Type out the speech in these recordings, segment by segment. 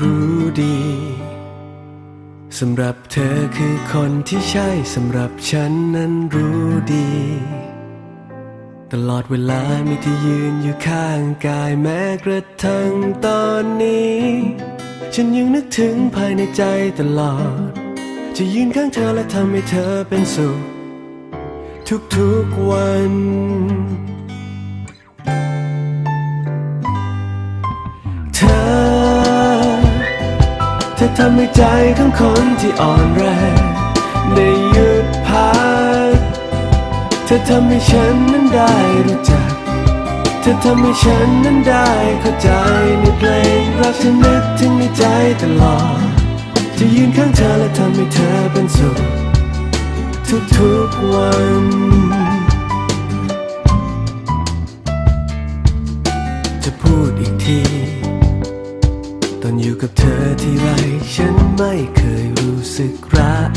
รู้ดี สำหรับเธอคือคนที่ใช่สำหรับฉันนั้นรู้ดี ตลอดเวลามีที่ยืนอยู่ข้างกายแม้กระทั่งตอนนี้ ฉันยังนึกถึงภายในใจตลอด จะยืนข้างเธอและทำให้เธอเป็นสุข ทุกๆวัน ทำให้ใจของคนที่อ่อนแรงได้หยุดพัก เธอทำให้ฉันนั้นได้รู้จัก เธอทำให้ฉันนั้นได้เข้าใจในเพลงรักฉันนึกถึงในใจตลอด จะยืนข้างเธอและทำให้เธอเป็นสุขทุกๆวันจะพูดอีกที อนอยู่กับเธอที่ไรฉันไม่เคยรู้สึกรัก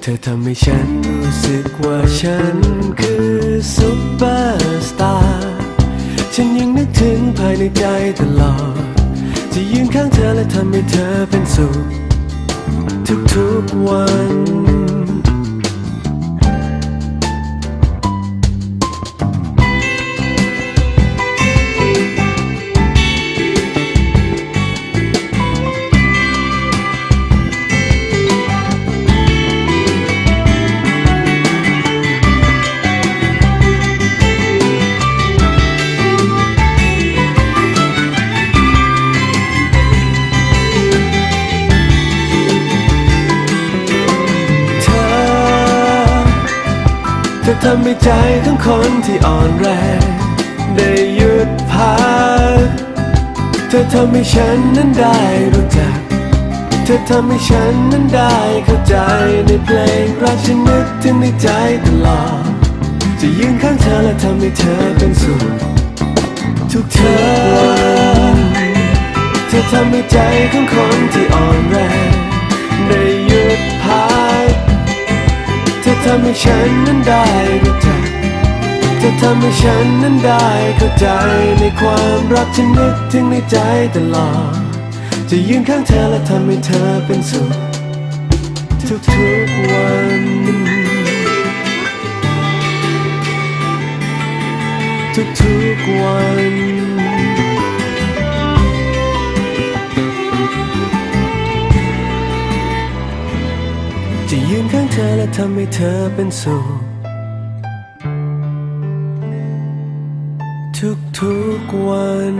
เธอทำให้ฉันรู้สึกว่าฉันคือซุปเปอร์สตาร์ ฉันยังนึกถึงภายในใจตลอด จะยืนข้างเธอและทำให้เธอเป็นสุขทุกๆวัน เธอทำให้ใจของคนที่อ่อนแรง ได้หยุดพัก เธอทำให้ฉันนั้นได้รู้จัก เธอทำให้ฉันนั้นได้เข้าใจในเพลงรักฉันนึกถึงในใจตลอด จะยืนข้างเธอและทำให้เธอเป็นสุขทุกเธอ เธอทำให้ใจของคนที่อ่อนแรง ธอทำให้ฉันนั้นได้รู้จักเธอทำให้ฉันนั้นได้เข้าใจในความรักฉันนึกถึงในใจตลอด จะยืนข้างเธอและทำให้เธอเป็นสุขทุกๆวัน จะยืนข้างเธอและทำให้เธอเป็นสุขทุกๆวัน